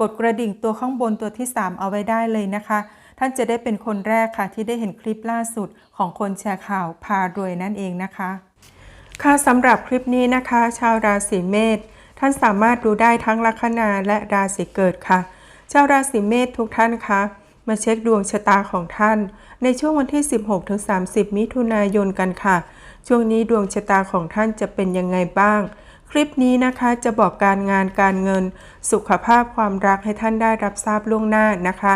กดกระดิ่งตัวข้างบนตัวที่ 3 เอาไว้ได้เลยนะคะ ท่านจะได้เป็นคนแรกค่ะ ที่ได้เห็นคลิปล่าสุดของคนแชร์ข่าวพารวยนั่นเองนะคะ ค่ะสำหรับคลิปนี้นะคะ ชาวราศีเมษท่านสามารถดูได้ทั้งลัคนาและราศีเกิดค่ะ ชาวราศีเมษทุกท่านคะมาเช็คดวงชะตาของท่าน ในช่วงวันที่ 16-30 มิถุนายนกันค่ะ ช่วงนี้ดวงชะตาของท่านจะเป็นยังไงบ้าง คลิปนี้นะคะจะบอกการงานการเงิน สุขภาพความรักให้ท่านได้รับทราบล่วงหน้านะคะ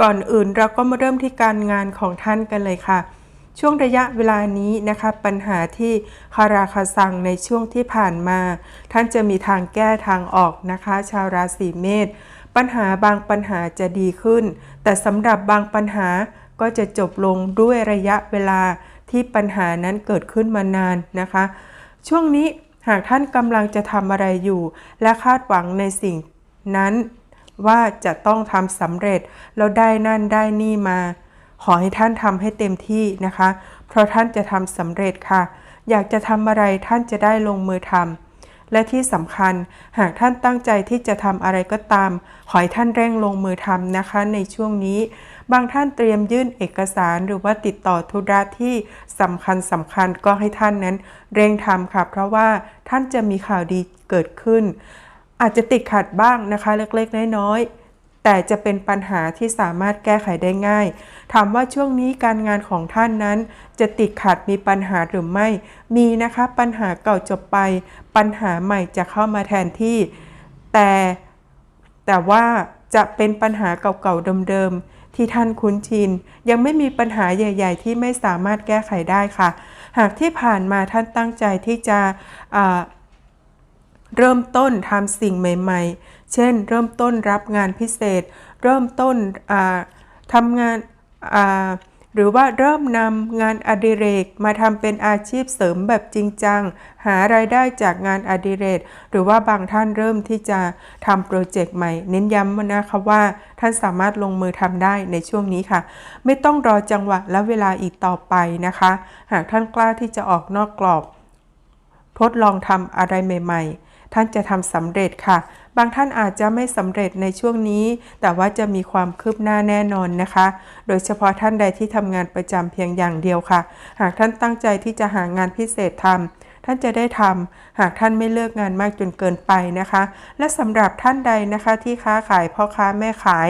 ก่อนอื่นเราก็มาเริ่มที่การงานของท่านกันเลยค่ะ ช่วงระยะเวลานี้นะคะปัญหาที่คาราคาซังในช่วงที่ผ่านมา ท่านจะมีทางแก้ทางออกนะคะ ชาวราศีเมษปัญหาบางปัญหาจะดีขึ้น แต่สำหรับบางปัญหาก็จะจบลงด้วยระยะเวลาที่ปัญหานั้นเกิดขึ้นมานานนะคะ ช่วงนี้ หากท่านกำลังจะทำอะไรอยู่ และคาดหวังในสิ่งนั้น ว่าจะต้องทำสำเร็จแล้วได้นั่นได้นี่มา ขอให้ท่านทำให้เต็มที่นะคะ เพราะท่านจะทำสำเร็จค่ะ อยากจะทำอะไรท่านจะได้ลงมือทำ และที่สำคัญ หากท่านตั้งใจที่จะทำอะไรก็ตาม ขอให้ท่านเร่งลงมือทำนะคะในช่วงนี้ บางท่านเตรียมยื่นเอกสารหรือว่าติดต่อธุระที่สำคัญสำคัญก็ให้ท่านนั้นเร่งทำค่ะ เพราะว่าท่านจะมีข่าวดีเกิดขึ้น อาจจะติดขัดบ้างนะคะเล็กๆ น้อยๆ แต่จะเป็นปัญหาที่สามารถแก้ไขได้ง่าย ถามว่าช่วงนี้การงานของท่านนั้น จะติดขัดมีปัญหาหรือไม่ มีนะคะปัญหาเก่าจบไป ปัญหาใหม่จะเข้ามาแทนที่ แต่แต่ว่าจะเป็นปัญหาเก่าๆเดิมๆที่ท่านคุ้นชิน ยังไม่มีปัญหาใหญ่ ๆ ที่ไม่สามารถแก้ไขได้ค่ะ หากที่ผ่านมาท่านตั้งใจที่จะเริ่มต้นทำสิ่งใหม่ ๆ เช่น เริ่มต้นรับงานพิเศษ เริ่มต้นทำงานหรือว่าเริ่มนำงานอดิเรกมาทำเป็นอาชีพเสริมแบบจริงจัง หารายได้จากงานอดิเรก หรือว่าบางท่านเริ่มที่จะทำโปรเจกต์ใหม่ เน้นย้ำนะคะว่าท่านสามารถลงมือทำได้ในช่วงนี้ค่ะ ไม่ต้องรอจังหวะและเวลาอีกต่อไปนะคะ หากท่านกล้าที่จะออกนอกกรอบ ทดลองทำอะไรใหม่ ๆ ท่านจะทำสำเร็จค่ะ บางท่านอาจจะไม่สำเร็จในช่วงนี้ แต่ว่าจะมีความคืบหน้าแน่นอนนะคะ โดยเฉพาะท่านใดที่ทำงานประจำเพียงอย่างเดียวค่ะ หากท่านตั้งใจที่จะหางานพิเศษทำ ท่านจะได้ทำหากท่านไม่เลิกงานมากจนเกินไปนะคะ และสำหรับท่านใดนะคะที่ค้าขายพ่อค้าแม่ขาย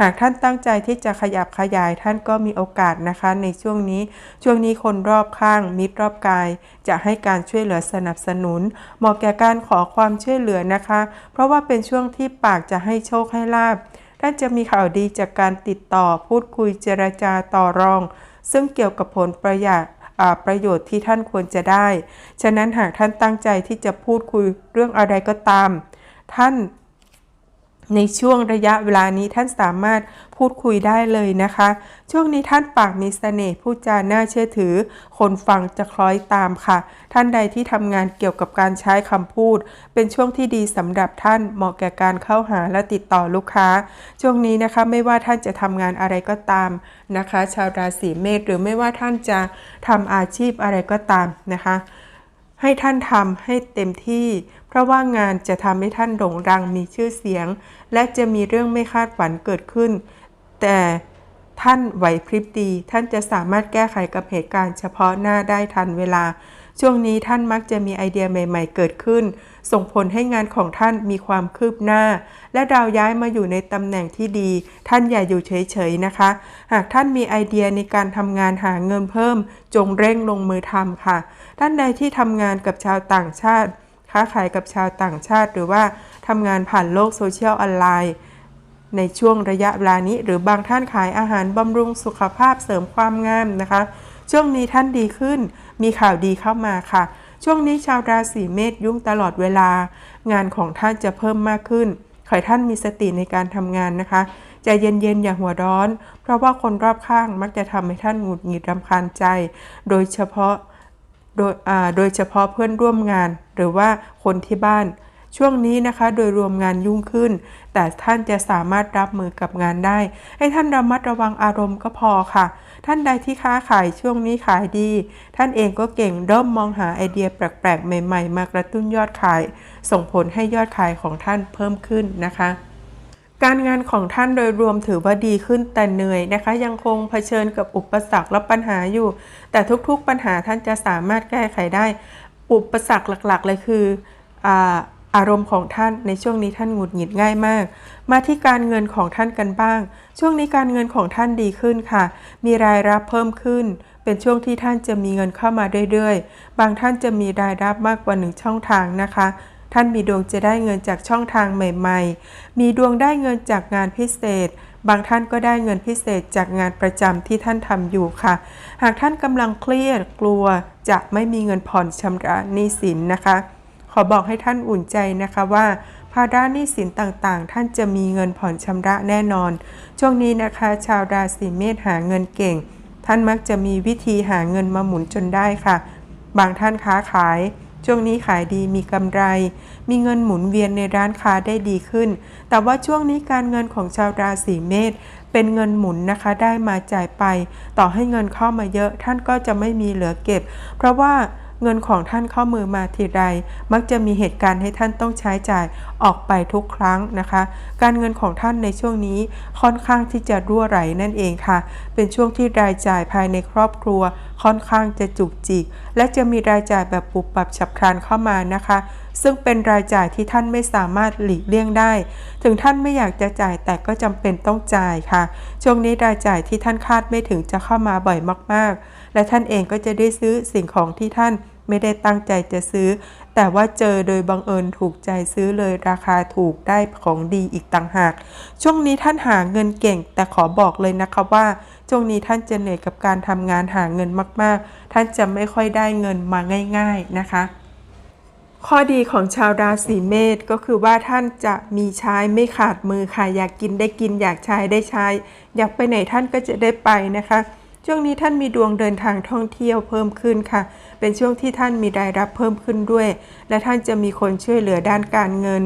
หากท่านตั้งใจที่จะขยับขยายท่านก็มีโอกาสนะคะ ในช่วงนี้ช่วงนี้คนรอบข้างมิตรรอบกาย จะให้การช่วยเหลือสนับสนุน เหมาะแก่การขอความช่วยเหลือนะคะ เพราะว่าเป็นช่วงที่ปากจะให้โชคให้ลาบท่านจะมีข่าวดีจากการติดต่อพูดคุยเจรจาต่อรอง ซึ่งเกี่ยวกับผลประหยัดอ่า ประโยชน์ที่ท่านควรจะได้ ฉะนั้นหากท่านตั้งใจที่จะพูดคุยเรื่องอะไรก็ตาม ท่าน ในช่วงระยะเวลานี้ท่านสามารถพูดคุยได้เลยนะคะ ช่วงนี้ท่านปากมีเสน่ห์พูดจาน่าเชื่อถือ คนฟังจะคล้อยตามค่ะ ท่านใดที่ทำงานเกี่ยวกับการใช้คำพูด เป็นช่วงที่ดีสำหรับท่านเหมาะแก่การเข้าหาและติดต่อลูกค้า ช่วงนี้นะคะไม่ว่าท่านจะทำงานอะไรก็ตามนะคะ ชาวราศีเมษหรือไม่ว่าท่านจะทำอาชีพอะไรก็ตามนะคะ ให้ท่านทำให้เต็มที่ ราะว่างานจะทำให้ท่านโด่งดังมีชื่อเสียง และจะมีเรื่องไม่คาดฝันเกิดขึ้น แต่ท่านไหวพริบดี ท่านจะสามารถแก้ไขกับเหตุการณ์เฉพาะหน้าได้ทันเวลา ช่วงนี้ท่านมักจะมีไอเดียใหม่ ๆ เกิดขึ้น ส่งผลให้งานของท่านมีความคืบหน้า และดาวย้ายมาอยู่ในตำแหน่งที่ดี ท่านอย่าอยู่เฉยๆนะคะ หากท่านมีไอเดียในการทำงานหาเงินเพิ่ม จงเร่งลงมือทำค่ะ ท่านใดที่ทำงานกับชาวต่างชาติ ค้าขายกับชาวต่างชาติ หรือว่าทำงานผ่านโลกโซเชียลออนไลน์ ในช่วงระยะเวลานี้ หรือบางท่านขายอาหารบำรุงสุขภาพเสริมความงามนะคะ ช่วงนี้ท่านดีขึ้น มีข่าวดีเข้ามาค่ะ ช่วงนี้ชาวราศีเมษยุ่งตลอดเวลา งานของท่านจะเพิ่มมากขึ้นขอให้ท่านมีสติในการทำงานนะคะใจเย็นๆ อย่าหัวร้อน เพราะว่าคนรอบข้างมักจะทำให้ท่านหงุดหงิดรำคาญใจ โดยเฉพาะ โดยโดยเฉพาะเพื่อนร่วมงาน หรือว่าคนที่บ้าน ช่วงนี้นะคะโดยรวมงานยุ่งขึ้น แต่ท่านจะสามารถรับมือกับงานได้ ให้ท่านระมัดระวังอารมณ์ก็พอค่ะ ท่านใดที่ค้าขายช่วงนี้ขายดี ท่านเองก็เก่งเริ่มมองหาไอเดียแปลกๆ ใหม่ ๆ มากระตุ้นยอดขาย ส่งผลให้ยอดขายของท่านเพิ่มขึ้นนะคะ การงานของท่านโดยรวมถือว่าดีขึ้นแต่เหนื่อยนะคะ ยังคงเผชิญกับอุปสรรคและปัญหาอยู่ แต่ทุกๆปัญหาท่านจะสามารถแก้ไขได้ อุปสรรคหลักๆ เลยคืออารมณ์ของท่านในช่วงนี้ท่านหงุดหงิดง่ายมาก มาที่การเงินของท่านกันบ้าง ช่วงนี้การเงินของท่านดีขึ้นค่ะ มีรายรับเพิ่มขึ้น เป็นช่วงที่ท่านจะมีเงินเข้ามาเรื่อยๆ บางท่านจะมีรายรับมากกว่าหนึ่งช่องทางนะคะ ท่านมีดวงจะได้เงินจากช่องทางใหม่ ๆ มีดวงได้เงินจากงานพิเศษ บางท่านก็ได้เงินพิเศษจากงานประจำที่ท่านทำอยู่ค่ะ หากท่านกำลังเครียดกลัวจะไม่มีเงินผ่อนชำระหนี้สินนะคะ ขอบอกให้ท่านอุ่นใจนะคะว่าภาระหนี้สินต่างๆ ท่านจะมีเงินผ่อนชำระแน่นอน ช่วงนี้นะคะ ชาวราศีเมษหาเงินเก่ง ท่านมักจะมีวิธีหาเงินมาหมุนจนได้ค่ะ บางท่านค้าขาย ช่วงนี้ขายดีมีกำไร มีเงินหมุนเวียนในร้านค้าได้ดีขึ้น แต่ว่าช่วงนี้การเงินของชาวราศีเมษเป็นเงินหมุนนะคะได้มาจ่ายไป ต่อให้เงินเข้ามาเยอะท่านก็จะไม่มีเหลือเก็บ เพราะว่าเงินของท่านเข้ามือมาทีไร มักจะมีเหตุการณ์ให้ท่านต้องใช้จ่ายออกไปทุกครั้งนะคะ การเงินของท่านในช่วงนี้ค่อนข้างที่จะรั่วไหลนั่นเองค่ะ เป็นช่วงที่รายจ่ายภายในครอบครัวค่อนข้างจะจุกจิก และจะมีรายจ่ายแบบปุบปับฉับพลันเข้ามานะคะ ซึ่งเป็นรายจ่ายที่ท่านไม่สามารถหลีกเลี่ยงได้ ถึงท่านไม่อยากจะจ่ายแต่ก็จำเป็นต้องจ่ายค่ะ ช่วงนี้รายจ่ายที่ท่านคาดไม่ถึงจะเข้ามาบ่อยมากๆ และท่านเองก็จะได้ซื้อสิ่งของที่ท่าน ไม่ได้ตั้งใจจะซื้อ แต่ว่าเจอโดยบังเอิญถูกใจซื้อเลยราคาถูกได้ของดีอีกต่างหาก ช่วงนี้ท่านหาเงินเก่ง แต่ขอบอกเลยนะคะว่าช่วงนี้ท่านจะเหนื่อยกับการทำงานหาเงินมาก ๆ ท่านจะไม่ค่อยได้เงินมาง่าย ๆนะคะข้อดีของชาวราศีเมษก็คือว่าท่านจะมีใช้ไม่ขาดมือค่ะ อยากกินได้กิน อยากใช้ได้ใช้ อยากไปไหนท่านก็จะได้ไปนะคะ ช่วงนี้ท่านมีดวงเดินทางท่องเที่ยวเพิ่มขึ้นค่ะ เป็นช่วงที่ท่านมีรายรับเพิ่มขึ้นด้วย และท่านจะมีคนช่วยเหลือด้านการเงิน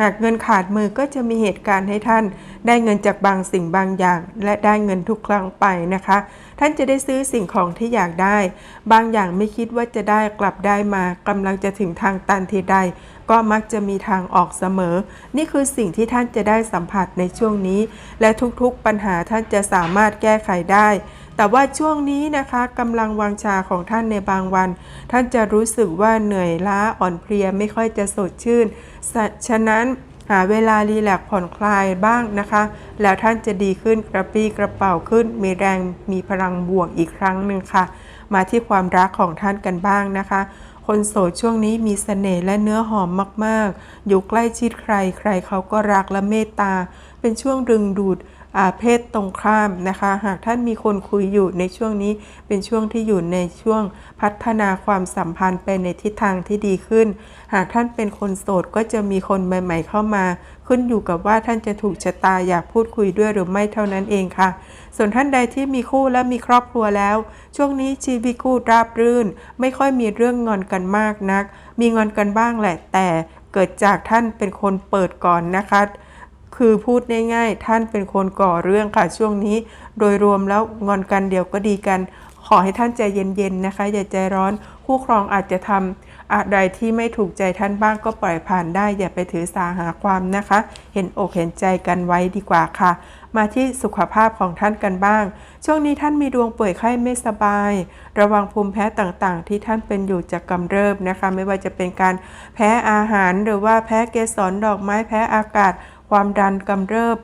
หากเงินขาดมือก็จะมีเหตุการณ์ให้ท่าน ได้เงินจากบางสิ่งบางอย่าง และได้เงินทุกครั้งไปนะคะ ท่านจะได้ซื้อสิ่งของที่อยากได้ บางอย่างไม่คิดว่าจะได้กลับได้มากำลังจะถึงทางตันทีใด ก็มักจะมีทางออกเสมอ นี่คือสิ่งที่ท่านจะได้สัมผัสในช่วงนี้ และทุกๆปัญหาท่านจะสามารถแก้ไขได้ แต่ว่าช่วงนี้นะคะกำลังวังชาของท่านในบางวัน ท่านจะรู้สึกว่าเหนื่อยล้าอ่อนเพลียไม่ค่อยจะสดชื่น ฉะนั้นหาเวลารีแลกผ่อนคลายบ้างนะคะ แล้วท่านจะดีขึ้นกระปรี้กระเป๋าขึ้น มีแรงมีพลังบวกอีกครั้งหนึ่งค่ะ มาที่ความรักของท่านกันบ้างนะคะ คนโสดช่วงนี้มีเสน่ห์และเนื้อหอมมาก ๆ อยู่ใกล้ชิดใคร ใครเขาก็รักและเมตตา เป็นช่วงดึงดูด เพศตรงข้ามนะคะ หากท่านมีคนคุยอยู่ในช่วงนี้เป็นช่วงที่อยู่ในช่วงพัฒนาความสัมพันธ์ไปในทิศทางที่ดีขึ้น หากท่านเป็นคนโสดก็จะมีคนใหม่ ๆ เข้ามา ขึ้นอยู่กับว่าท่านจะถูกชะตาอยากพูดคุยด้วยหรือไม่เท่านั้นเองค่ะ ส่วนท่านใดที่มีคู่และมีครอบครัวแล้ว ช่วงนี้ชีวิตคู่ราบรื่น ไม่ค่อยมีเรื่องงอนกันมากนัก มีงอนกันบ้างแหละแต่เกิดจากท่านเป็นคนเปิดก่อนนะคะ คือพูดง่ายๆ ท่านเป็นคนก่อเรื่องค่ะช่วงนี้ โดยรวมแล้วงอนกันเดี๋ยวก็ดีกัน ขอให้ท่านใจเย็นๆนะคะ อย่าใจร้อน คู่ครองอาจจะทำอะไรที่ไม่ถูกใจท่านบ้างก็ปล่อยผ่านได้ อย่าไปถือสาหาความนะคะ เห็นอกเห็นใจกันไว้ดีกว่าค่ะ มาที่สุขภาพของท่านกันบ้าง ช่วงนี้ท่านมีดวงป่วยไข้ไม่สบาย ระวังภูมิแพ้ต่างๆ ที่ท่านเป็นอยู่จะกำเริบนะคะ ไม่ว่าจะเป็นการแพ้อาหารหรือว่าแพ้เกสรดอกไม้แพ้อากาศ ความดันกำเริบ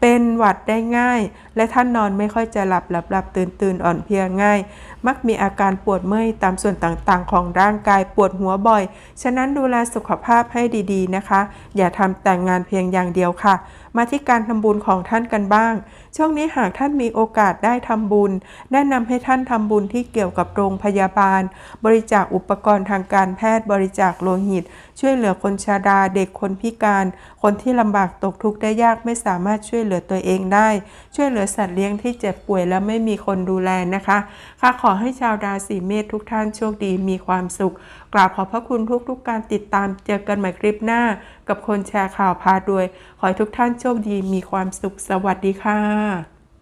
เป็นหวัดได้ง่าย และท่านนอนไม่ค่อยจะหลับหลับหลับตื่นตื่นอ่อนเพลียง่าย มักมีอาการปวดเมื่อยตามส่วนต่างๆ ของร่างกายปวดหัวบ่อย ฉะนั้นดูแลสุขภาพให้ดีๆนะคะ อย่าทำแต่งงานเพียงอย่างเดียวค่ะมาที่การทำบุญของท่านกันบ้าง ช่วงนี้หากท่านมีโอกาสได้ทำบุญ แนะนำให้ท่านทำบุญที่เกี่ยวกับโรงพยาบาล บริจาคอุปกรณ์ทางการแพทย์ บริจาคโลหิต ช่วยเหลือคนชราเด็กคนพิการ คนที่ลำบากตกทุกข์ได้ยากไม่สามารถช่วยเหลือตัวเองได้ ช่วยเหลือสัตว์เลี้ยงที่เจ็บป่วยและไม่มีคนดูแลนะคะค่ะขอให้ชาวราศีเมษทุกท่านโชคดีมีความสุข กราบขอบพระคุณทุกๆกการติดตามเจอกันใหม่คลิปหน้า กับคนแชร์ข่าวพารวย ขอให้ทุกท่านโชคดีมีความสุขสวัสดีค่ะ